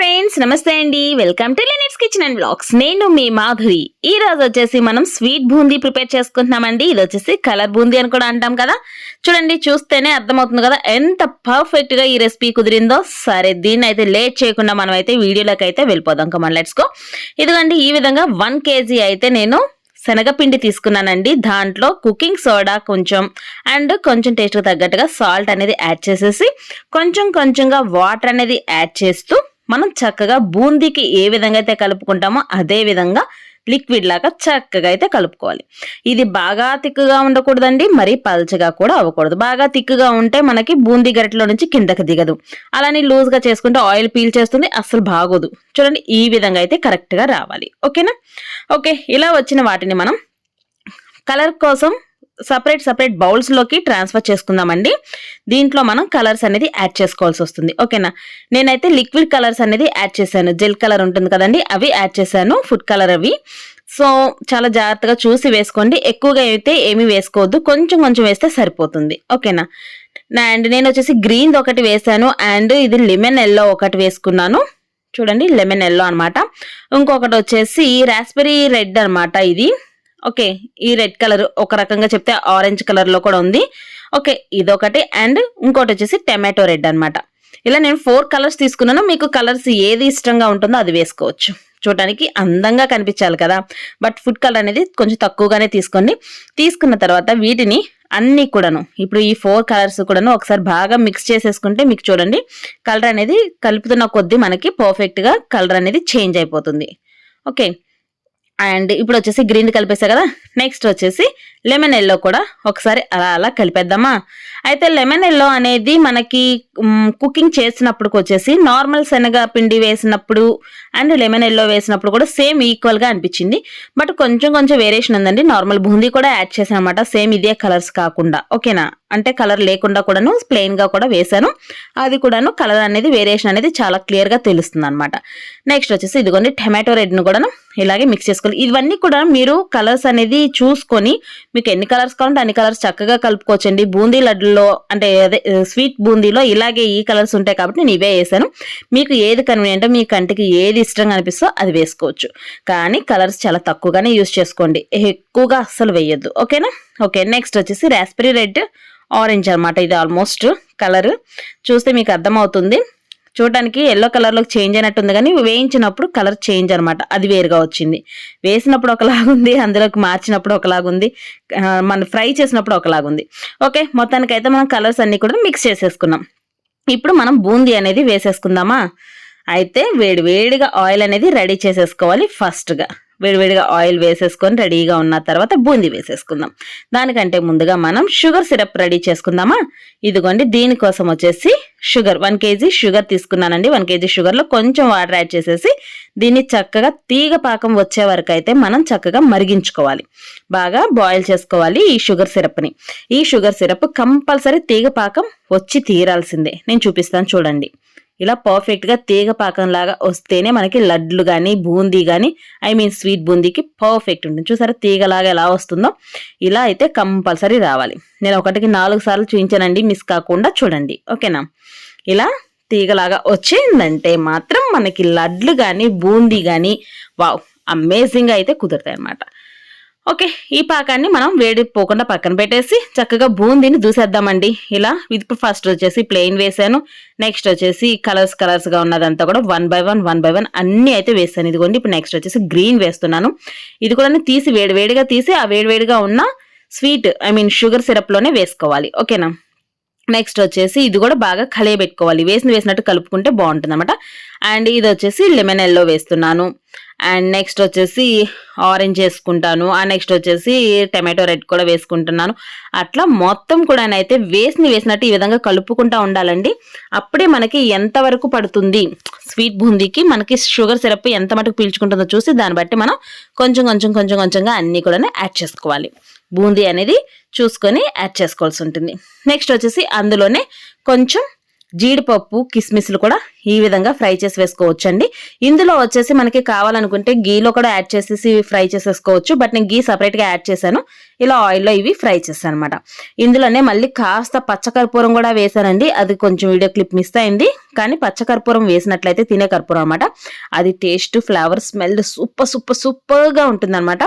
Friends నమస్తే అండి. Welcome to లినిట్స్ కిచెన్ అండ్ బ్లాగ్స్ నేను మీ మాధురి. ఈ రోజు వచ్చేసి మనం స్వీట్ బూందీ ప్రిపేర్ చేసుకుంటున్నామండి. ఇది వచ్చేసి కలర్ బూందీ అని కూడా అంటాం కదా. చూడండి చూస్తేనే అర్థమవుతుంది కదా ఎంత పర్ఫెక్ట్గా ఈ రెసిపీ కుదిరిందో. సరే దీన్ని అయితే లేట్ చేయకుండా మనం అయితే వీడియోలోకి అయితే వెళ్ళిపోదాం. కమన్ లెట్స్ గో ఇదిగోండి ఈ విధంగా వన్ కేజీ అయితే నేను శనగపిండి తీసుకున్నానండి. దాంట్లో కుకింగ్ సోడా కొంచెం అండ్ కొంచెం టేస్ట్కి తగ్గట్టుగా సాల్ట్ అనేది యాడ్ చేసేసి కొంచెం కొంచెంగా వాటర్ అనేది యాడ్ చేస్తూ మనం చక్కగా బూందీకి ఏ విధంగా అయితే కలుపుకుంటామో అదే విధంగా లిక్విడ్ లాగా చక్కగా అయితే కలుపుకోవాలి. ఇది బాగా తిక్కుగా ఉండకూడదండి మరి పల్చగా కూడా అవ్వకూడదు. బాగా తిక్కుగా ఉంటే మనకి బూందీ గరిటలో నుంచి కిందకి దిగదు. అలానే లూజ్గా చేసుకుంటే ఆయిల్ పీల్ చేస్తుంది అస్సలు బాగోదు. చూడండి ఈ విధంగా అయితే కరెక్ట్గా రావాలి. ఓకేనా? ఓకే ఇలా వచ్చిన వాటిని మనం కలర్ కోసం సపరేట్ సపరేట్ బౌల్స్లోకి ట్రాన్స్ఫర్ చేసుకుందామండి. దీంట్లో మనం కలర్స్ అనేది యాడ్ చేసుకోవాల్సి వస్తుంది. ఓకేనా? నేనైతే లిక్విడ్ కలర్స్ అనేది యాడ్ చేశాను. జెల్ కలర్ ఉంటుంది కదండి అవి యాడ్ చేశాను. ఫుడ్ కలర్ అవి. సో చాలా జాగ్రత్తగా చూసి వేసుకోండి. ఎక్కువగా అయితే ఏమీ వేసుకోవద్దు. కొంచెం కొంచెం వేస్తే సరిపోతుంది. ఓకేనా? అండ్ నేను వచ్చేసి గ్రీన్ ఒకటి వేసాను అండ్ ఇది లెమన్ ఎల్లో ఒకటి వేసుకున్నాను. చూడండి లెమన్ ఎల్లో అనమాట ఇంకొకటి వచ్చేసి రాస్బెరీ రెడ్ అనమాట ఇది. ఓకే ఈ రెడ్ కలర్ ఒక రకంగా చెప్తే ఆరెంజ్ కలర్లో కూడా ఉంది. ఓకే ఇదొకటి అండ్ ఇంకోటి వచ్చేసి టమాటో రెడ్ అనమాట ఇలా నేను ఫోర్ కలర్స్ తీసుకున్నాను. మీకు కలర్స్ ఏది ఇష్టంగా ఉంటుందో అది వేసుకోవచ్చు. చూడటానికి అందంగా కనిపించాలి కదా. బట్ ఫుడ్ కలర్ అనేది కొంచెం తక్కువగానే తీసుకోండి. తీసుకున్న తర్వాత వీటిని అన్ని కూడాను ఇప్పుడు ఈ ఫోర్ కలర్స్ కూడాను ఒకసారి బాగా మిక్స్ చేసేసుకుంటే మీకు చూడండి కలర్ అనేది కలుపుతున్న కొద్దీ మనకి పర్ఫెక్ట్గా కలర్ అనేది చేంజ్ అయిపోతుంది. ఓకే అండ్ ఇప్పుడు వచ్చేసి గ్రీన్ కలిపేసా కదా? నెక్స్ట్ వచ్చేసి లెమన్ ఎల్లో కూడా ఒకసారి అలా అలా కలిపేద్దామా? అయితే లెమన్ ఎల్లో అనేది మనకి కుకింగ్ చేసినప్పుడు వచ్చేసి నార్మల్ శనగ పిండి వేసినప్పుడు అండ్ లెమన్ ఎల్లో వేసినప్పుడు కూడా సేమ్ ఈక్వల్గా అనిపించింది. బట్ కొంచెం కొంచెం వేరియేషన్ ఉందండి. నార్మల్ బూందీ కూడా యాడ్ చేసాను అనమాట సేమ్ ఇదే కలర్స్ కాకుండా. ఓకేనా అంటే కలర్ లేకుండా కూడాను ప్లెయిన్గా కూడా వేసాను అది కూడాను కలర్ అనేది వేరియేషన్ అనేది చాలా క్లియర్గా తెలుస్తుంది అనమాట నెక్స్ట్ వచ్చేసి ఇదిగోండి టమాటో రెడ్ని కూడాను ఇలాగే మిక్స్ చేసుకోవాలి. ఇవన్నీ కూడా మీరు కలర్స్ అనేది చూసుకొని మీకు ఎన్ని కలర్స్ కావాలంటే అన్ని కలర్స్ చక్కగా కలుపుకోవచ్చండి. బూందీ లడ్డులో అంటే అదే స్వీట్ బూందీలో ఇలాగే ఈ కలర్స్ ఉంటాయి కాబట్టి నేను ఇవే వేసాను మీకు ఏది కన్వీనియంటో మీ కంటికి ఏది ఇష్టంగా అనిపిస్తో అది వేసుకోవచ్చు. కానీ కలర్స్ చాలా తక్కువగానే యూస్ చేసుకోండి. ఎక్కువగా అస్సలు వేయొద్దు. ఓకేనా? ఓకే నెక్స్ట్ వచ్చేసి రాస్బెరీ రెడ్ ఆరెంజ్ అనమాట ఇది ఆల్మోస్ట్ కలర్ చూస్తే మీకు అర్థమవుతుంది. చూడటానికి ఎల్లో కలర్లోకి చేంజ్ అయినట్టుంది కానీ వేయించినప్పుడు కలర్ చేంజ్ అనమాట అది వేరుగా వచ్చింది. వేసినప్పుడు ఒకలాగుంది అందులోకి మార్చినప్పుడు ఒకలాగుంది మన ఫ్రై చేసినప్పుడు ఒకలాగుంది ఓకే మొత్తానికి అయితే మనం కలర్స్ అన్నీ కూడా మిక్స్ చేసేసుకున్నాం. ఇప్పుడు మనం బూందీ అనేది వేసేసుకుందామా? అయితే వేడి వేడిగా ఆయిల్ అనేది రెడీ చేసేసుకోవాలి ఫస్ట్గా వేడివేడిగా ఆయిల్ వేసేసుకొని రెడీగా ఉన్న తర్వాత బూందీ వేసేసుకుందాం. దానికంటే ముందుగా మనం షుగర్ సిరప్ రెడీ చేసుకుందామా? ఇదిగోండి దీనికోసం వచ్చేసి sugar. One K G sugar తీసుకున్నానండి. వన్ కేజీ షుగర్లో కొంచెం వాటర్ యాడ్ చేసేసి దీన్ని చక్కగా తీగ పాకం వచ్చే వరకు అయితే మనం చక్కగా మరిగించుకోవాలి. బాగా బాయిల్ చేసుకోవాలి ఈ షుగర్ సిరప్ని. ఈ షుగర్ సిరప్ కంపల్సరీ తీగ పాకం వచ్చి తీరాల్సిందే. నేను చూపిస్తాను చూడండి. ఇలా పర్ఫెక్ట్గా తీగ పాకంలాగా వస్తేనే మనకి లడ్లు కానీ బూందీ కానీ ఐ మీన్ స్వీట్ బూందీకి పర్ఫెక్ట్ ఉంటుంది. చూసారా తీగలాగా ఎలా వస్తుందో? ఇలా అయితే కంపల్సరీ రావాలి. నేను ఒకటికి నాలుగు సార్లు చూపించానండి మిస్ కాకుండా చూడండి. ఓకేనా ఇలా తీగలాగా వచ్చిందంటే మాత్రం మనకి లడ్లు కానీ బూందీ కానీ వావ్ అమేజింగ్గా అయితే కుదురుతాయి అన్నమాట ఓకే ఈ పాకాన్ని మనం వేడి పోకుండా పక్కన పెట్టేసి చక్కగా బూందీని దూసేద్దామండి. ఇలా ఇప్పుడు ఫస్ట్ వచ్చేసి ప్లెయిన్ వేసాను. నెక్స్ట్ వచ్చేసి కలర్స్ కలర్స్గా ఉన్నదంతా కూడా one by one one by one అన్నీ అయితే వేసాను. ఇదిగోండి ఇప్పుడు నెక్స్ట్ వచ్చేసి గ్రీన్ వేస్తున్నాను. ఇది కూడా తీసి వేడివేడిగా తీసి ఆ వేడివేడిగా ఉన్న స్వీట్ ఐ మీన్ షుగర్ సిరప్లోనే వేసుకోవాలి. ఓకేనా? నెక్స్ట్ వచ్చేసి ఇది కూడా బాగా కలియబెట్టుకోవాలి వేసిన వేసినట్టు కలుపుకుంటే బాగుంటుంది అనమాట అండ్ ఇది వచ్చేసి లెమన్ ఎల్లో వేస్తున్నాను. అండ్ నెక్స్ట్ వచ్చేసి ఆరెంజ్ వేసుకుంటాను. ఆ నెక్స్ట్ వచ్చేసి టమాటో రెడ్ కూడా వేసుకుంటున్నాను. అట్లా మొత్తం కూడా అయితే వేసిన వేసినట్టు ఈ విధంగా కలుపుకుంటా ఉండాలండి. అప్పుడే మనకి ఎంతవరకు పడుతుంది? స్వీట్ బూందీకి మనకి షుగర్ సిరప్ ఎంత మటుకు పీల్చుకుంటుందో చూసి దాన్ని బట్టి మనం కొంచెం కొంచెం కొంచెం కొంచెంగా అన్నీ కూడా యాడ్ చేసుకోవాలి. బూందీ అనేది చూసుకొని యాడ్ చేసుకోవాల్సి ఉంటుంది. నెక్స్ట్ వచ్చేసి అందులోనే కొంచెం జీడిపప్పు కిస్మిస్లు కూడా ఈ విధంగా ఫ్రై చేసి వేసుకోవచ్చు అండి ఇందులో వచ్చేసి మనకి కావాలనుకుంటే గీలో కూడా యాడ్ చేసేసి ఫ్రై చేసేసుకోవచ్చు. బట్ నేను గీ సపరేట్గా యాడ్ చేశాను. ఇలా ఆయిల్లో ఇవి ఫ్రై చేశాను అనమాట ఇందులోనే మళ్ళీ కాస్త పచ్చకర్పూరం కూడా వేశానండి. అది కొంచెం వీడియో క్లిప్ మిస్ అయింది. కానీ పచ్చకర్పూరం వేసినట్లయితే తినే కర్పూరం అనమాట అది taste flavour smell super super సూపర్గా ఉంటుందన్నమాట.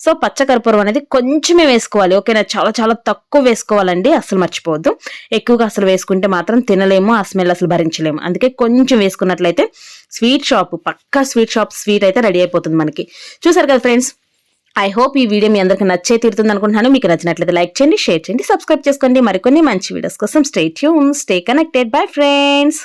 సో పచ్చకర్పూరం అనేది కొంచెమే వేసుకోవాలి. ఓకేనా? చాలా చాలా తక్కువ వేసుకోవాలండి. అసలు మర్చిపోవద్దు. ఎక్కువగా అసలు వేసుకుంటే మాత్రం తినలేము. ఆ స్మెల్ అసలు భరించలేము. అందుకే కొంచెం వేసుకున్నట్లయితే స్వీట్ షాప్ పక్కా స్వీట్ షాప్ స్వీట్ అయితే రెడీ అయిపోతుంది మనకి. చూసారు కదా ఫ్రెండ్స్? ఐ హోప్ ఈ వీడియో మీ అందరికీ నచ్చే తీరుతుంది అనుకుంటున్నాను మీకు నచ్చినట్లయితే లైక్ చేయండి షేర్ చేయండి సబ్స్క్రైబ్ చేసుకోండి. మరికొన్ని మంచి వీడియోస్ కోసం stay tune stay connected bye friends